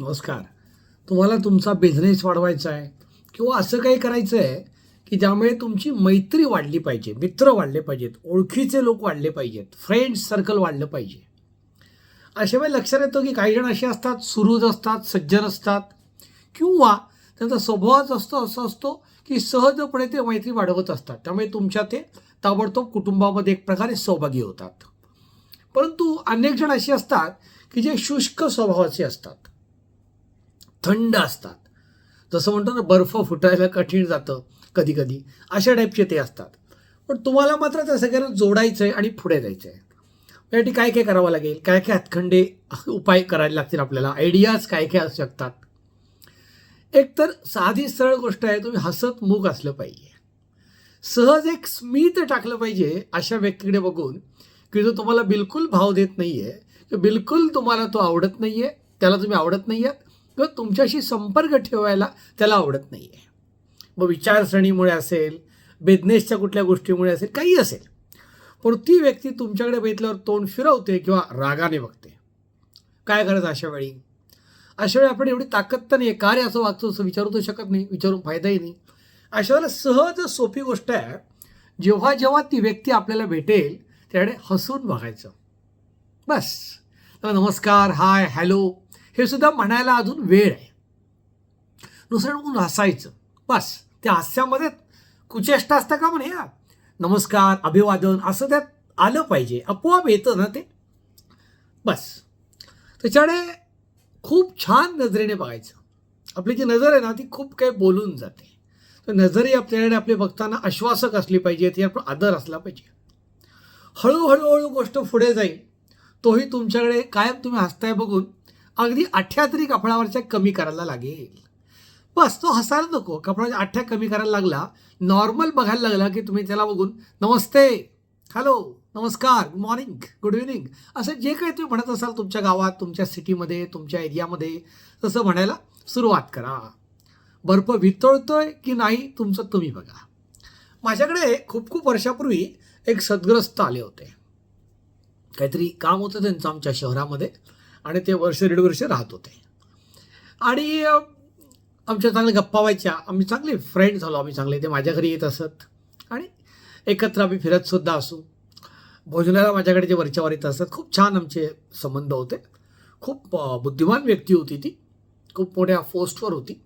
नमस्कार. तुम्हाला तुमचा बिझनेस वाढवायचा आहे किंवा असं काही करायचं आहे की ज्यामुळे तुमची मैत्री वाढली पाहिजे मित्र वाढले पाहिजेत ओळखीचे लोक वाढले पाहिजेत फ्रेंड्स सर्कल वाढलं पाहिजे. अशा वेळी लक्षात येतं की काही जण असे असतात सुरूज असतात सज्जन असतात किंवा त्यांचा स्वभावच असतो असं असतो की सहजपणे ते मैत्री वाढवत असतात. त्यामुळे तुमच्या ते ताबडतोब कुटुंबामध्ये एक प्रकारे सहभागी होतात. परंतु अनेक जण असे असतात की जे शुष्क स्वभावाचे असतात. थंड असतात. जसं म्हणतो ना बर्फ फुटायला कठीण जातं कधी कधी अशा टाईपचे ते असतात. पण तुम्हाला मात्र त्या सगळ्यांना जोडायचं आहे आणि पुढे जायचं आहे यासाठी काय काय करावं लागेल? काय काय हातखंडे उपाय करायला लागतील आपल्याला? आयडियाज काय काय असू शकतात? एक तर साधी सरळ गोष्ट आहे तुम्ही हसत मूक असलं पाहिजे. सहज एक स्मित टाकलं पाहिजे अशा व्यक्तीकडे बघून की जो तुम्हाला बिलकुल भाव देत नाही आहे बिलकुल तुम्हाला तो आवडत नाही आहे त्याला तुम्ही आवडत नाही आहात किंवा तुमच्याशी संपर्क ठेवायला त्याला आवडत नाही आहे मग विचारसरणीमुळे असेल बिझनेसच्या कुठल्या गोष्टीमुळे असेल काही असेल. पण ती व्यक्ती तुमच्याकडे बघितल्यावर तोंड फिरवते किंवा रागाने बघते. काय करायचं अशा वेळी? अशा वेळी आपण एवढी ताकद तर नाही का रे असं वागतो असं विचारू तर शकत नाही विचारून फायदाही नाही. अशा वेळेला सहज सोपी गोष्ट आहे जेव्हा जेव्हा ती व्यक्ती आपल्याला भेटेल त्याकडे हसून बघायचं. बस. नमस्कार हाय हॅलो. हे सुद्धा म्हणायला अजून वेळ आहे. दुसरं म्हणून हसायचं बस त्या हास्यामध्ये कुचेष्टा असतं का म्हणे? नमस्कार अभिवादन असं त्यात आलं पाहिजे. आपोआप येतं ना ते. बस. त्याच्याकडे खूप छान नजरेने बघायचं. आपली जी नजर आहे ना ती खूप काही बोलून जाते. तर नजरही आपल्याकडे आपले बघताना आश्वासक असली पाहिजे ती आपण आदर असला पाहिजे. हळूहळूहळू गोष्ट पुढे जाईल. तोही तुमच्याकडे कायम तुम्ही हसताय बघून अगदी आठ्या तरी कपडावरच्या कमी करायला लागेल. बस तो हसायला नको. कपडाच्या आठ्या कमी करायला लागला नॉर्मल बघायला लागला की तुम्ही त्याला बघून नमस्ते हॅलो नमस्कार गुड मॉर्निंग गुड इव्हनिंग असं जे काही तुम्ही म्हणत असाल तुमच्या गावात तुमच्या सिटीमध्ये तुमच्या एरियामध्ये तसं म्हणायला सुरुवात करा. बर्फ वितळतोय की नाही तुमचं तुम्ही बघा. माझ्याकडे खूप खूप वर्षापूर्वी एक सद्ग्रस्त आले होते. काहीतरी काम होतं त्यांचं आमच्या शहरामध्ये. आणि ते वर्ष दीड वर्ष राहत होते. आणि आमच्या चांगल्या गप्पा व्हायच्या. आम्ही चांगले फ्रेंड झालो. आम्ही चांगले ते माझ्या घरी येत असत. आणि एकत्र आम्ही फिरतसुद्धा असू. भोजनाला माझ्याकडे जे वरच्यावर येत असतात खूप छान आमचे संबंध होते. खूप बुद्धिमान व्यक्ती होती ती. खूप मोठ्या पोस्टवर होती.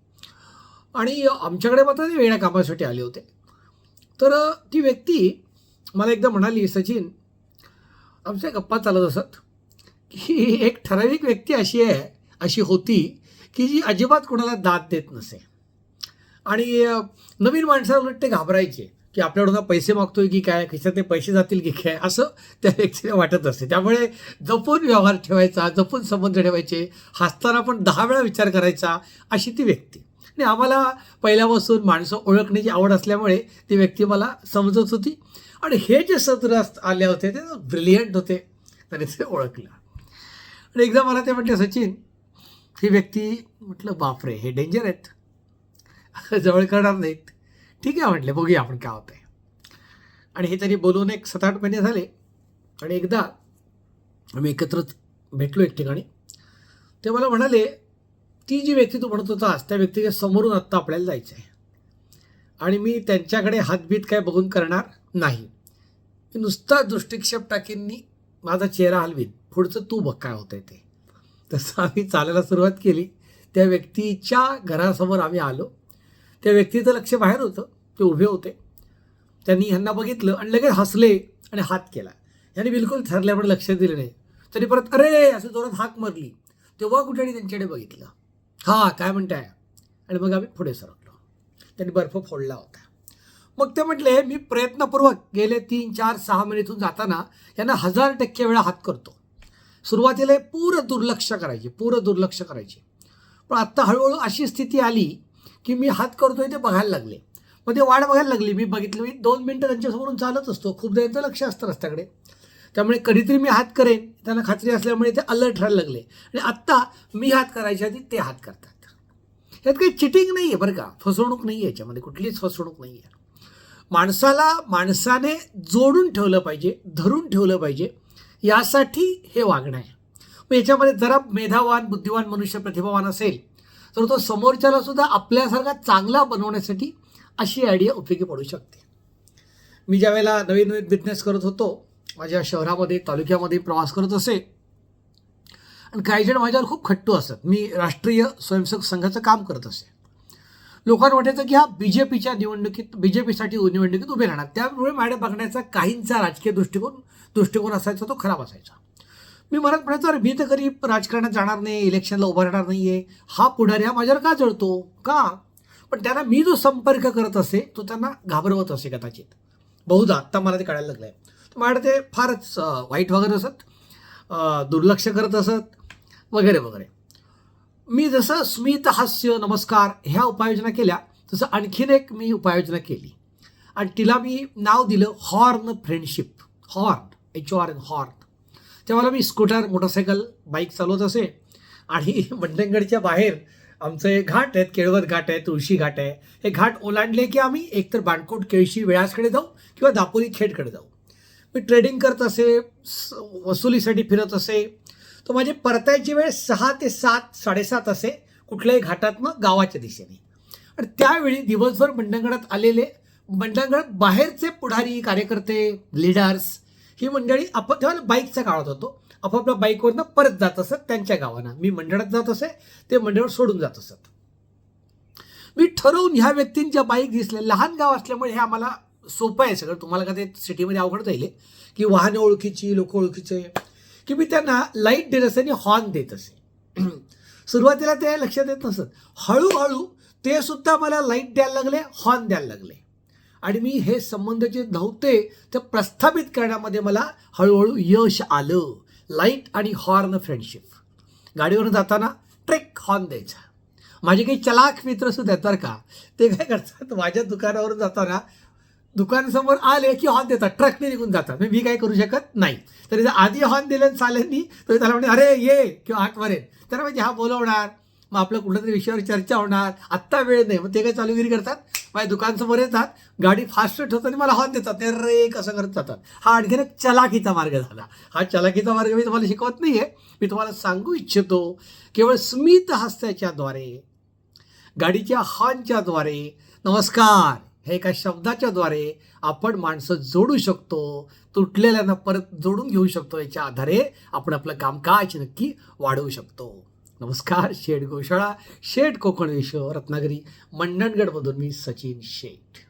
आणि आमच्याकडे मात्र ते वेगळ्या कामासाठी आले होते. तर ती व्यक्ती मला एकदा म्हणाली सचिन आमच्या गप्पा चालत असत. की एक ठराविक व्यक्ती अशी आहे अशी होती की जी अजिबात कोणाला दाद देत नसे. आणि नवीन माणसाला उलट ते घाबरायचे की आपल्याकडून पैसे मागतोय की काय खिशात ते पैसे जातील की काय असं त्या व्यक्तीला वाटत असते त्यामुळे जपून व्यवहार ठेवायचा जपून संबंध ठेवायचे हसताना पण दहा वेळा विचार करायचा अशी ती व्यक्ती. आणि आम्हाला पहिल्यापासून माणसं ओळखण्याची आवड असल्यामुळे ती व्यक्ती मला समजत होती. आणि हे जे सत्र आले होते ते ब्रिलियंट होते. त्याने ते ओळखलं. आणि एकदा मला ते म्हटले सचिन ही व्यक्ती म्हटलं बापरे हे डेंजर आहेत. जवळ करणार नाहीत. ठीक आहे म्हटले बघूया आपण काय होतंय. आणि हे तरी बोलून एक सात आठ महिने झाले. आणि एकदा आम्ही एकत्रच भेटलो एक ठिकाणी. ते मला म्हणाले ती जी व्यक्ती तू म्हणत होतास त्या व्यक्तीच्या समोरून आत्ता आपल्याला जायचं आहे आणि मी त्यांच्याकडे हातबीत काय बघून करणार नाही. मी नुसता दृष्टिक्षेप टाकींनी माझा चेहरा हलवीन. पुढचं तू बघ काय होतंय ते. तसं आम्ही चालायला सुरुवात केली. त्या व्यक्तीच्या घरासमोर आम्ही आलो. त्या व्यक्तीचं लक्ष बाहेर होतं. ते उभे होते. त्यांनी ह्यांना बघितलं आणि लगेच हसले आणि हात केला. यांनी बिलकुल ठरल्यामुळे लक्ष दिलं नाही. तरी परत अरे! असं जोरात हाक मारली. तेव्हा कुठेही त्यांच्याकडे बघितलं. हां काय म्हणताय? आणि मग आम्ही पुढे सरकलो. त्यांनी बर्फ फोडला होता. मग ते म्हटले मी प्रयत्नपूर्वक गेले तीन चार सहा महिन्यातून जाताना यांना हजार टक्के वेळा हात करतो. सुरुवातीला हे पूर्ण दुर्लक्ष करायचे पूर्ण दुर्लक्ष करायचे. पण आत्ता हळूहळू अशी स्थिती आली की मी हात करतोय ते बघायला लागले. मग ते वाट बघायला लागली. मी बघितलं मी दोन मिनटं त्यांच्यासमोरून चालत असतो. खूप त्यांचं लक्ष असतं रस्त्याकडे. त्यामुळे कधीतरी मी हात करेन. त्यांना खात्री असल्यामुळे ते अलर्ट राहायला लागले. आणि आत्ता मी हात करायच्या आधी ते हात करतात. यात काही चिटिंग नाही आहे बरं का. फसवणूक नाही आहे याच्यामध्ये. कुठलीच फसवणूक नाही आहे माणसाला माणसाने जोडून ठेवलं पाहिजे धरून ठेवलं पाहिजे. यासाठी हे वागणं आहे. मग याच्यामध्ये जरा मेधावान बुद्धिवान मनुष्य प्रतिभावान असेल तर तो समोरच्याला सुद्धा आपल्यासारखा चांगला बनवण्यासाठी अशी आयडिया उपयोगी पडू शकते. मी ज्या वेळेला नवीन नवीन बिझनेस करत होतो माझ्या शहरामध्ये तालुक्यामध्ये प्रवास करत असे आणि काही जण माझ्यावर खूप खट्टू असत मी राष्ट्रीय स्वयंसेवक संघाचं काम करत असे लोकांना वाटायचं की हा बी जे पीच्या निवडणुकीत बी जे पीसाठी निवडणुकीत उभे राहणार. त्यामुळे माझ्या बघण्याचा काहींचा राजकीय दृष्टिकोन दृष्टिकोन असायचा तो खराब असायचा. मी म्हणत म्हणायचं अरे मी तर कधी राजकारणात जाणार नाही इलेक्शनला उभं राहणार नाही आहे हा पुढारी हा माझ्यावर का जळतो? का? पण त्यांना मी जो संपर्क करत असे तो त्यांना घाबरवत असे कदाचित. बहुधा आत्ता मला ते कळायला लागलं आहे तर माझ्याकडे ते फारच वाईट वगैरे असत दुर्लक्ष करत असत वगैरे वगैरे. मी जसं स्मित हास्य नमस्कार ह्या उपाययोजना केल्या तसं आणखीन एक मी उपाययोजना केली. आणि तिला मी नाव दिलं horn friendship. Horn H O R N horn. तेव्हा मी स्कूटर मोटरसायकल बाईक चालवत असे. आणि मंडणगडच्या बाहेर आमचे घाट आहेत केळवत घाट आहे तुळशी घाट आहे. हे घाट ओलांडले की आम्ही एकतर बाणकोट केळशी वेळासकडे जाऊ किंवा दापोली खेडकडे जाऊ. मी ट्रेडिंग करत असे स- वसुलीसाठी फिरत असे. तर माझी म्हणजे परतायची वेळ सहा ते सात साडेसात असे कुठल्याही घाटातनं गावाच्या दिशेने. आणि त्यावेळी दिवसभर मंडणगडात आलेले मंडणगड बाहेरचे पुढारी कार्यकर्ते लीडर्स ही मंडळी आपण तेव्हा बाईकचा काळात होतो आपापल्या बाईकवरनं परत जात असत त्यांच्या गावांना. मी मंडळात जात असे ते मंडळ सोडून जात असत. मी ठरवून ह्या व्यक्तींच्या बाईक दिसल्या लहान गाव असल्यामुळे हे आम्हाला सोपं आहे सगळं. तुम्हाला का ते सिटीमध्ये अवघड जाईल की वाहने ओळखीची लोक ओळखीचे की मी त्यांना लाइट देत असे आणि हॉर्न देत असे. सुरुवातीला ते लक्षात येत नसत. हळूहळू ते सुद्धा मला लाइट द्यायला लागले हॉर्न द्यायला लागले. आणि मी हे संबंध जे नव्हते ते प्रस्थापित करण्यामध्ये मला हळूहळू यश आलं. लाइट आणि हॉर्न फ्रेंडशिप गाडीवरून जाताना ट्रेक हॉर्न द्यायचा. माझे काही चलाख मित्र सुद्धा येतात का? ते काय करतात? माझ्या दुकानावरून जाताना दुकानासमोर आले की हॉर्न देतात. ट्रकने निघून जातात. म्हणजे मी काय करू शकत नाही. तरी जर आधी हॉर्न दिलं चालेल तर त्याला म्हणजे अरे ये! किंवा आठ मारेन त्याला म्हणजे हा बोलवणार. मग आपलं कुठल्यातरी विषयावर चर्चा होणार. आत्ता वेळ नाही. मग ते काय चालूगिरी करतात? माझ्या दुकानसमोर येतात. गाडी फास्ट ठेवतात आणि मला हॉर्न देतात. ते रे कसं करत जातात. हा आणखीन एक चलाकीचा मार्ग झाला. हा चलाकीचा मार्ग मी तुम्हाला शिकवत नाही आहे मी तुम्हाला सांगू इच्छितो केवळ स्मित हस्त्याच्याद्वारे गाडीच्या हॉर्नच्याद्वारे नमस्कार! हे एका शब्दाच्या द्वारे आपण माणसं जोडू शकतो तुटलेल्यांना परत जोडून घेऊ शकतो याच्या आधारे आपण आपलं कामकाज नक्की वाढवू शकतो. नमस्कार शेठ गोशाळा शेठ कोकण विश्व रत्नागिरी मंडणगडमधून मी सचिन शेठ.